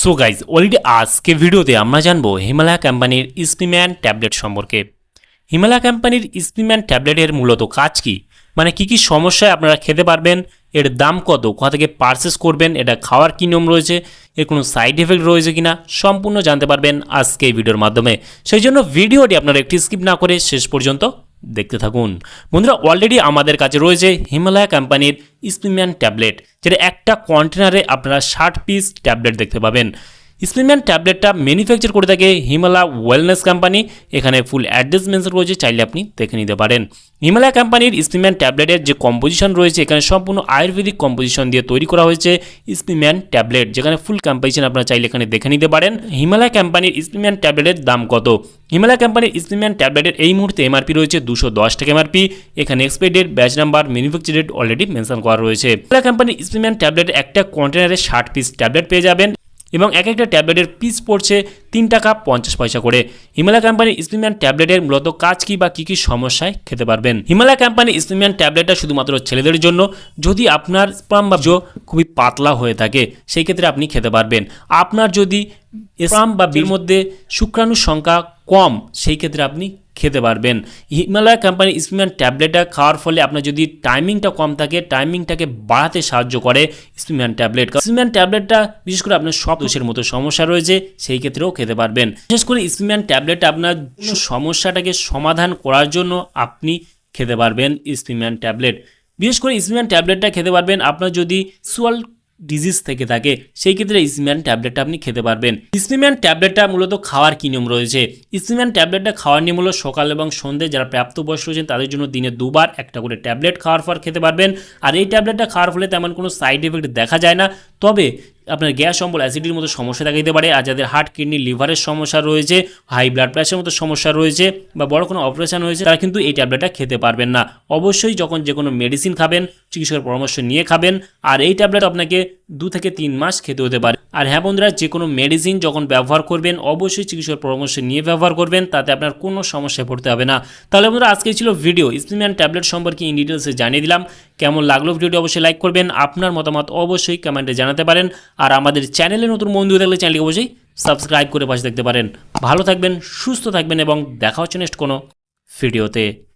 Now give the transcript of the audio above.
So guys already আজকে ভিডিওতে আমরা জানব হিমালয়া কোম্পানির স্পিম্যান ট্যাবলেট সম্পর্কে। হিমালয়া কোম্পানির স্পিম্যান ট্যাবলেটের মূলত কাজ কি? মানে কি কি সমস্যায় আপনারা খেতে পারবেন? এর দাম কত? কোথা থেকে পারচেস করবেন? এটা খাওয়ার কী নিয়ম রয়েছে? এর কোনো সাইড এফেক্ট রয়েছে কিনা? সম্পূর্ণ জানতে পারবেন আজকে এই ভিডিওর মাধ্যমে। সেই জন্য ভিডিওটি আপনারা একটি স্কিপ না করে শেষ পর্যন্ত দেখতে থাকুন। বন্ধুরা অলরেডি আমাদের কাছে রয়েছে হিমালয়া কোম্পানির স্পিম্যান ট্যাবলেট, যেটা একটা কন্টেনারে আপনারা ষাট পিস ট্যাবলেট দেখতে পাবেন। স্পিম্যান ট্যাবলেটটা ম্যানুফ্যাকচার করে থাকে হিমালয়া ওয়েলনেস কোম্পানি এখানে ফুল অ্যাড্রেস মেনশন রয়েছে চাইলে আপনি দেখে নিতে পারেন। হিমালয়া কোম্পানির স্পিম্যান ট্যাবলেটের যে কম্পোজিশন রয়েছে, এখানে সম্পূর্ণ আয়ুর্বেদিক কম্পোজিশন দিয়ে তৈরি করা হয়েছে স্পিম্যান ট্যাবলেট, যেখানে ফুল কম্পোজিশন আপনারা চাইলে এখানে দেখে নিতে পারেন। হিমালয়া কোম্পানির স্পিম্যান ট্যাবলেটের দাম কত? হিমালয়া কোম্পানির স্পিম্যান ট্যাবলেটের এই মুহূর্তে এমআরপি রয়েছে দুশো দশ টাকা এমআরপি এখানে expire date batch number manufacture date already mention করা রয়েছে। হিমালয়া কোম্পানির স্পিম্যান ট্যাবলেট একটা কন্টেনারে ষাট পিস ট্যাবলেট পেয়ে যাবেন। এবং এক একটা ট্যাবলেটের পিস পড়ছে তিন টাকা পঞ্চাশ পয়সা করে। হিমালয় কোম্পানির স্পিম্যান ট্যাবলেটের মূলত কাজ কি বা কী কী সমস্যায় খেতে পারবেন? হিমালয় কোম্পানির স্পিম্যান ট্যাবলেটটা শুধুমাত্র ছেলেদের জন্য, যদি আপনার স্পাম বা বীর্য খুবই পাতলা হয়ে থাকে, সেই ক্ষেত্রে আপনি খেতে পারবেন। আপনার যদি স্পাম বা বীর মধ্যে শুক্রাণুর সংখ্যা কম, সেই ক্ষেত্রে আপনি খেতে পারবেন। হিমালয় কোম্পানির স্পিম্যান ট্যাবলেটটা খাওয়ার ফলে আপনার যদি টাইমিংটা কম থাকে, টাইমিংটাকে বাড়াতে সাহায্য করে স্পিম্যান ট্যাবলেট। স্পিম্যান ট্যাবলেটটা বিশেষ করে আপনার সব দোষের মতো সমস্যা রয়েছে, সেই ক্ষেত্রেও খেতে পারবেন। বিশেষ করে স্পিম্যান ট্যাবলেটটা আপনার সমস্যাটাকে সমাধান করার জন্য আপনি খেতে পারবেন স্পিম্যান ট্যাবলেট। বিশেষ করে স্পিম্যান ট্যাবলেটটা খেতে পারবেন, আপনার যদি সুয়াল ডিজিজ থেকে থাকে, সেই ক্ষেত্রে ইসমিয়ান ট্যাবলেটটা আপনি খেতে পারবেন। ইসমিয়ান ট্যাবলেটটা মূলত খাওয়ার কী নিয়ম রয়েছে? ইসমিয়ান ট্যাবলেটটা খাওয়ার নিয়ম হলো সকাল এবং সন্ধ্যে যারা প্রাপ্তবয়স্ক রয়েছেন, তাদের জন্য দিনে দুবার একটা করে ট্যাবলেট খাওয়ার পর খেতে পারবেন। আর এই ট্যাবলেটটা খাওয়ার ফলে তেমন কোনো সাইড এফেক্ট দেখা যায় না। তবে আপনার গ্যাস, অম্বল অ্যাসিডির মতো সমস্যা দেখা দিতে পারে। আর যাদের হার্ট, কিডনি, লিভারের সমস্যা রয়েছে, হাই ব্লাড প্রেশারের মতো সমস্যা রয়েছে বা বড় কোনো অপারেশন হয়েছে, তারা কিন্তু এই ট্যাবলেটটা খেতে পারবেন না। অবশ্যই যখন যে কোনো মেডিসিন খাবেন চিকিৎসকের পরামর্শ নিয়ে খাবেন, আর এই ট্যাবলেট আপনাকে দু থেকে তিন মাস খেতে হতে পারে। আর হ্যাঁ বন্ধুরা যে কোনো মেডিসিন যখন ব্যবহার করবেন, অবশ্যই চিকিৎসকের পরামর্শ নিয়ে ব্যবহার করবেন, তাতে আপনার কোনো সমস্যায় পড়তে হবে না। তাহলে বন্ধুরা আজকে ছিল ভিডিও স্পিমিয়ান ট্যাবলেট সম্পর্কে ইন ডিটেলসে জানিয়ে দিলাম। কেমন লাগল ভিডিওটি অবশ্যই লাইক করবেন। আপনার মতামত অবশ্যই কমেন্টে জানাতে পারেন। আর আমাদের চ্যানেলে নতুন বন্ধু থাকলে চ্যানেলকে অবশ্যই সাবস্ক্রাইব করে পাশে দেখতে পারেন। ভালো থাকবেন, সুস্থ থাকবেন, এবং দেখা হচ্ছে নেক্সট কোনো ভিডিওতে